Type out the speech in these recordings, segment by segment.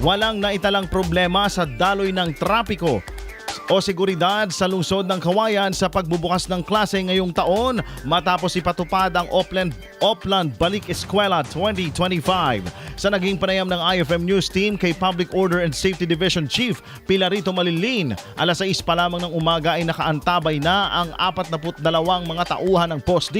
walang naitalang problema sa daloy ng trapiko o seguridad sa lungsod ng Kawayan sa pagbubukas ng klase ngayong taon matapos ipatupad ang Opland, Opland Balik Eskwela 2025. Sa naging panayam ng IFM News Team kay Public Order and Safety Division Chief Pilarito Malilin, alas 6 pa lamang ng umaga ay nakaantabay na ang 42 mga tauhan ng Post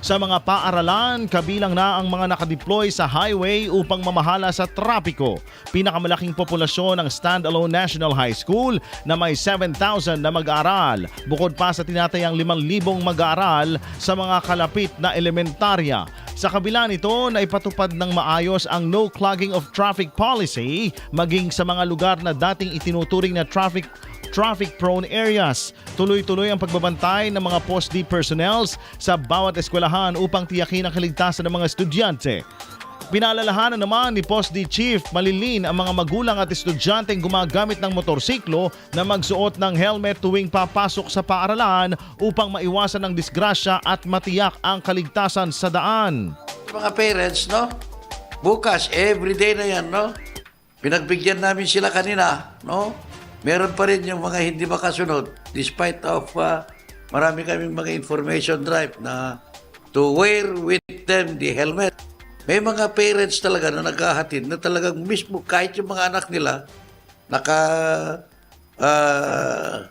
sa mga paaralan kabilang na ang mga nakadeploy sa highway upang mamahala sa trapiko. Pinakamalaking populasyon ng Standalone National High School na may 7,000 na mag-aaral. Bukod pa sa tinatayang 5,000 mag-aaral sa mga kalapit na elementarya. Sa kabila nito na ipatupad ng maayos ang no clogging of traffic policy maging sa mga lugar na dating itinuturing na traffic traffic prone areas. Tuloy-tuloy ang pagbabantay ng mga post-D personnels sa bawat eskwelahan upang tiyakin ang kaligtasan ng mga estudyante. Pinaalalahanan naman ni Post D Chief Malilin ang mga magulang at estudyanteng gumagamit ng motorsiklo na magsuot ng helmet tuwing papasok sa paaralan upang maiwasan ang disgrasya at matiyak ang kaligtasan sa daan. Mga parents, no? Bukas, everyday na yan, no? Pinagbigyan namin sila kanina, no? Meron pa rin yung mga hindi makasunod despite of uh, marami kaming mga information drive na to wear with them the helmet. May mga parents talaga na naghahatid na talagang mismo kahit yung mga anak nila naka ah,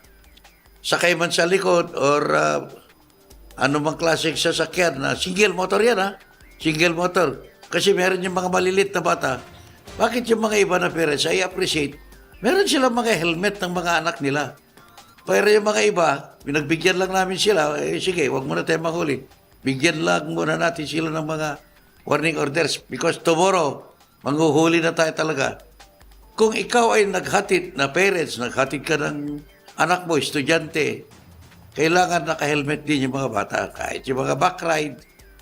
sakay man sa likod or ah, ano mang klaseng sasakyan na single motor yan ha. Single motor. Kasi meron yung mga malilit na bata. Bakit yung mga iba na parents, I appreciate, meron silang mga helmet ng mga anak nila. Pero yung mga iba, pinagbigyan lang namin sila, eh sige, wag muna tayo mahuli. Bigyan lang muna natin sila ng mga warning orders because tomorrow, manghuhuli na tayo talaga. Kung ikaw ay naghatid na parents, naghatid ka ng anak mo, estudyante, kailangan naka-helmet din yung mga bata. Kahit yung mga backride,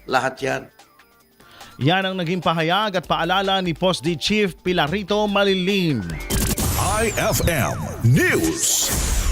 lahat yan. Yan ang naging pahayag at paalala ni Post D Chief Pilarito Malilin. IFM News.